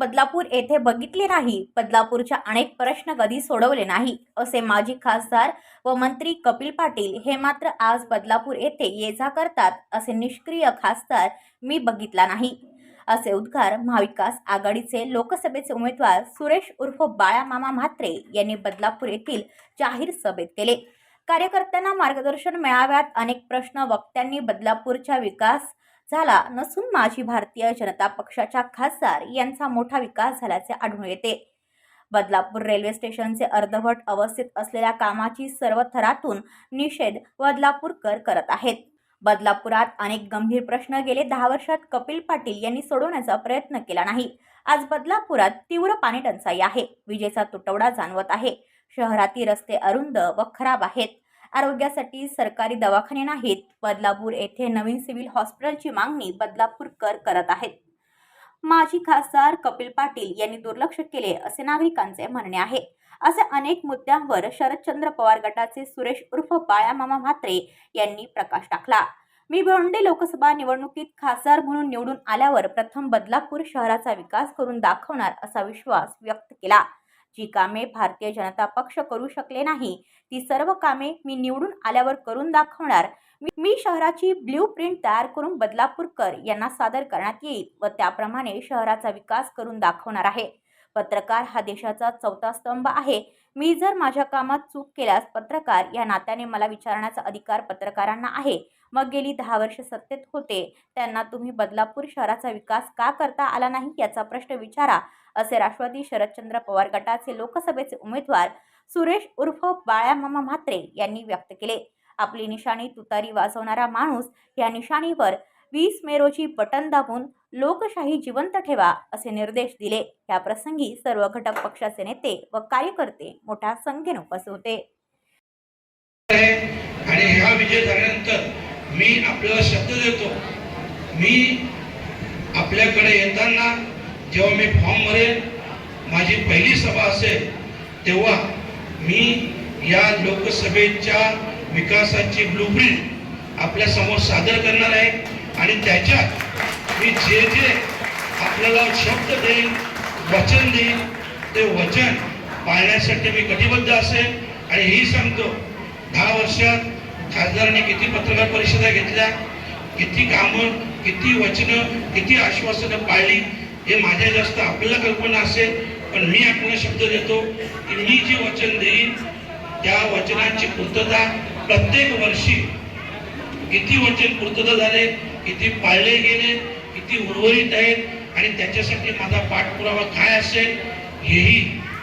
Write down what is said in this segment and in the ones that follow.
बदलापूर येथे बघितले नाही. बदलापूरच्या अनेक प्रश्न कधी सोडवले नाही असे माजी खासदार व मंत्री कपिल पाटील हे मात्र आज बदलापूर येथे ये जा करतात असे निष्क्रिय खासदार मी बघितला नाही. असे उद्गार महाविकास आघाडीचे लोकसभेचे उमेदवार सुरेश उर्फ बाळामामा म्हात्रे यांनी बदलापूर येथील जाहीर सभेत केले. कार्यकर्त्यांना मार्गदर्शन मेळाव्यात अनेक प्रश्न वक्त्यांनी बदलापूरच्या विकास झाला नसून माजी भारतीय जनता पक्षाच्या खासदार यांचा मोठा विकास झाल्याचे आढळून येते. बदलापूर रेल्वे स्टेशनचे अर्धवट अवस्थेत असलेल्या कामाची सर्व थरातून निषेध बदलापूरकर करत आहेत. बदलापुरात अनेक गंभीर प्रश्न गेले दहा वर्षात कपिल पाटील यांनी सोडवण्याचा प्रयत्न केला नाही. आज बदलापुरात तीव्र पाणी टंचाई आहे. विजेचा तुटवडा जाणवत आहे. शहरातील रस्ते अरुंद व खराब आहेत. आरोग्यासाठी सरकारी दवाखाने नाहीत. बदलापूर येथे नवीन सिव्हिल हॉस्पिटलची मागणी बदलापूरकर करत आहेत. माजी खासदार कपिल पाटील यांनी दुर्लक्ष केले असे नागरिकांचे म्हणणे आहे. असे अनेक मुद्द्यांवर शरदचंद्र पवार गटाचे सुरेश उर्फ बाळामामा म्हात्रे यांनी प्रकाश टाकला. मी भोंडे लोकसभा निवडणुकीत खासदार म्हणून निवडून आल्यावर प्रथम बदलापूर शहराचा विकास करून दाखवणार असा विश्वास व्यक्त केला. जी कामे भारतीय जनता पक्ष करू शकले नाही ती सर्व कामे मी निवडून आल्यावर करून दाखवणार. मी- शहराची ब्ल्यू प्रिंट तयार करून बदलापूरकर यांना सादर करण्यात येईल व त्याप्रमाणे शहराचा विकास करून दाखवणार आहे. पत्रकार हा देशाचा चौथा स्तंभ आहे. मी जर माझ्या कामात चूक केल्यास पत्रकार या नात्याने मला विचारण्याचा अधिकार पत्रकारांना आहे. मग गेली दहा वर्ष सत्तेत होते. त्यांना तुम्ही बदलापूर शहराचा विकास का करता आला नाही याचा प्रश्न विचारा. असे राष्ट्रवादी शरदचंद्र पवार गटाचे लोकसभेचे उमेदवार सुरेश उर्फ बाळ्यामामा म्हात्रे यांनी व्यक्त केले. आपली निशाणी तुतारी वाजवणारा माणूस या निशाणीवर वीस मे रोजी बटन दाबून लोकशाही जिवंत ठेवा असे निर्देश दिले. या प्रसंगी सर्व घटक पक्षाचे नेते व कार्यकर्ते मोठ्या संख्येने उपस्थित होते. आणि हा विजय झाल्यानंतर मी आपल्याला शब्द देतो. मी आपल्याकडे येताना जेव्हा मी फॉर्म भरेन माझी पहिली सभा असेल तेव्हा मी या लोकसभेच्या विकासाची ब्लूप्रिंट आपल्यासमोर सादर करणार आहे आणि त्याच्यात मी जे जे आपल्याला शब्द देईन वचन देईन ते वचन पाळण्यासाठी मी कटिबद्ध असेल. आणि हेही सांगतो दहा वर्षात खासदारांनी किती पत्रकार परिषदा घेतल्या किती कामं किती वचनं किती आश्वासनं पाळली हे माझ्या जास्त आपल्याला कल्पना असेल पण मी आपल्याला शब्द देतो की मी जे वचन देईन त्या वचनांची पूर्तता प्रत्येक वर्षी किती वचन पूर्तता झाले किती पाळले गेले किती उर्वरित आहेत आणि त्याच्यासाठी माझा पाठपुरावा काय असेल हेही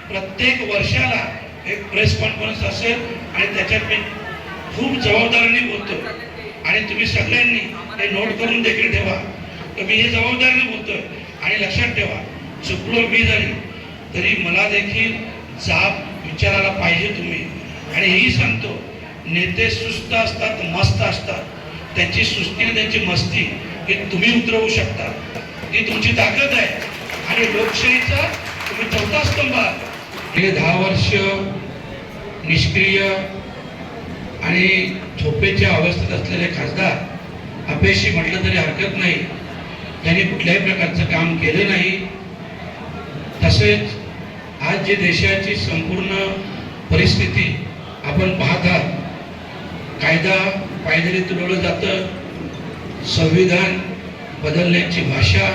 प्रत्येक वर्षाला एक प्रेस कॉन्फरन्स असेल आणि त्याच्यात मी खूप जबाबदारीने बोलतो. आणि तुम्ही सगळ्यांनी हे नोट करून देखील ठेवा. तर मी हे जबाबदारीने बोलतोय. आणि लक्षात ठेवा चुकलो मी जरी तरी मला देखील जाब विचारायला पाहिजे तुम्ही. आणि हेही सांगतो नेते सुस्त असतात मस्त असतात. त्यांची सुस्ती आणि त्यांची मस्ती हे तुम्ही उतरवू शकता. ही तुमची ताकद आहे. आणि लोकशाहीचा तुम्ही चौथा स्तंभ आहात. गेले दहा वर्ष निष्क्रिय आणि झोपेच्या अवस्थेत असलेले खासदार अपयशी म्हटलं तरी हरकत नाही. त्यांनी कुठल्याही प्रकारचं काम केलं नाही. तसेच आज जे देशाची संपूर्ण परिस्थिती आपण पाहतात कायदा पायदळी तुलवलं जातं संविधान बदलण्याची भाषा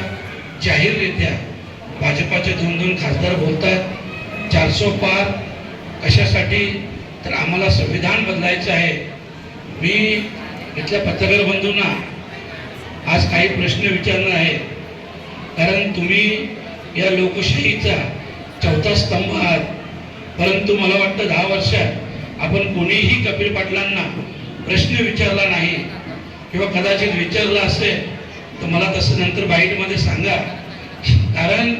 जाहीररित्या भाजपाचे दोन दोन खासदार बोलतात चारसो पार कशासाठी? तर आम्हाला संविधान बदलायचं आहे. मी इथल्या पत्रकार बंधूंना आज काही प्रश्न विचारणार आहे कारण तुम्ही या लोकशाहीचा चौथा स्तंभ आहात. परंतु मला वाटतं दहा वर्षात आपण कोणीही कपिल पाटलांना प्रश्न विचारला नाही किंवा कदाचित विचारला असेल तर मला तसं नंतर बाईटमध्ये सांगा. कारण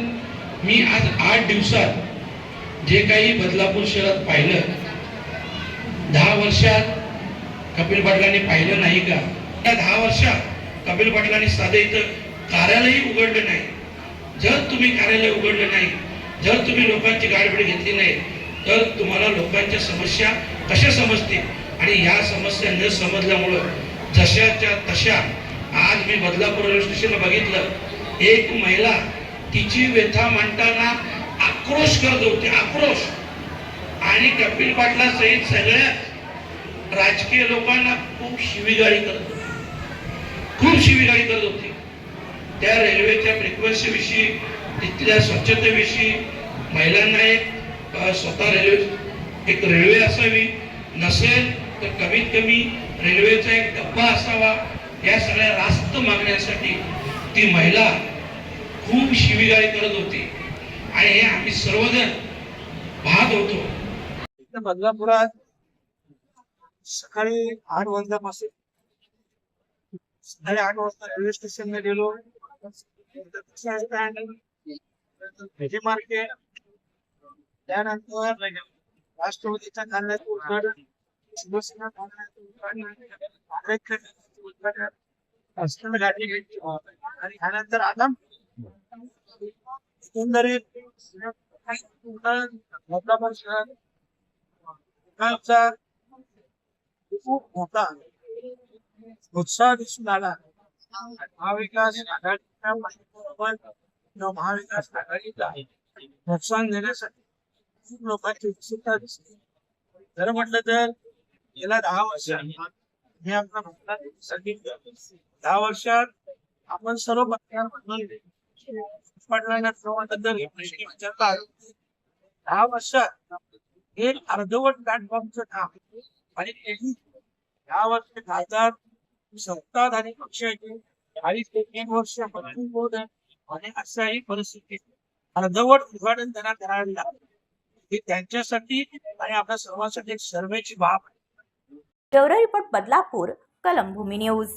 मी आज आठ दिवसात जे काही बदलापूर शहरात पाहिलं दहा वर्षात कपिल पाटलांनी पाहिलं नाही का? त्या दहा वर्षात कपिल पाटलांनी साधे इथं कार्यालयही उघडलं नाही. जर तुम्ही कार्यालय उघडलं नाही जर तुम्ही लोकांची गाडबीड घेतली नाही तर तुम्हाला लोकांच्या समस्या कशा समजतील? आणि या समस्या न समजल्यामुळं जशाच्या तशा आज मी बदलापूर रेल्वे स्टेशनला बघितलं. एक महिला तिची व्यथा मांडताना आक्रोश करत होती आक्रोश. आणि कपिल पाटला सहित सगळ्या राजकीय लोकांना खूप शिवीगाळी करत होते. कशी शिवीगाळी करत होती. त्या रेल्वेच्या फ्रिक्वेन्सी विषयी तिथल्या स्वच्छतेविषयी महिलांना एक स्वतः रेल्वे एक रेल्वे असावी. नसेल तर कमीत कमी रेल्वेचा एक डब्बा असावा. या सगळ्या रास्त मागण्यासाठी ती महिला खूप शिवीगाळी करत होती. आणि हे आम्ही सर्वजण पाहत होतो. बदलापुरात सकाळी आठ वाजल्यापासून सकाळी आठ वाजता रेल्वे स्टेशनला गेलो. मार्केट त्यानंतर राष्ट्रवादीच्या कार्यालयाचं उद्घाटन. शिवसेना कार्यालयाचं उद्घाटन. उद्घाटन. आणि त्यानंतर आता एकंदरीत मोठा शहर विकासाचा खूप मोठा. उत्साह दिसून आला. महाविकास आघाडीच्या महाविकास आघाडीला नुकसान देण्यासाठी खूप लोकांची उत्सुकता दिसते. जर म्हटलं तर गेल्या दहा वर्षात मी आपला भारतात सांगितलं. दहा वर्षात आपण सर्व पक्षांना म्हणून पाटलांना सर्वांबद्दल विचारला दहा वर्षात एक अर्धवट प्लॅटफॉर्मचं काम आणि तेही दहा वर्ष खासदार सत्ताधारी पक्षाचे चाळीस ते एक वर्ष आणि होत आणि परिस्थिती अर्धवट उद्घाटन त्यांना करायला लागलं हे त्यांच्यासाठी आणि आपल्या सर्वांसाठी एक सर्वेची बाब आहे bureau report Badlapur Kalambhumi news.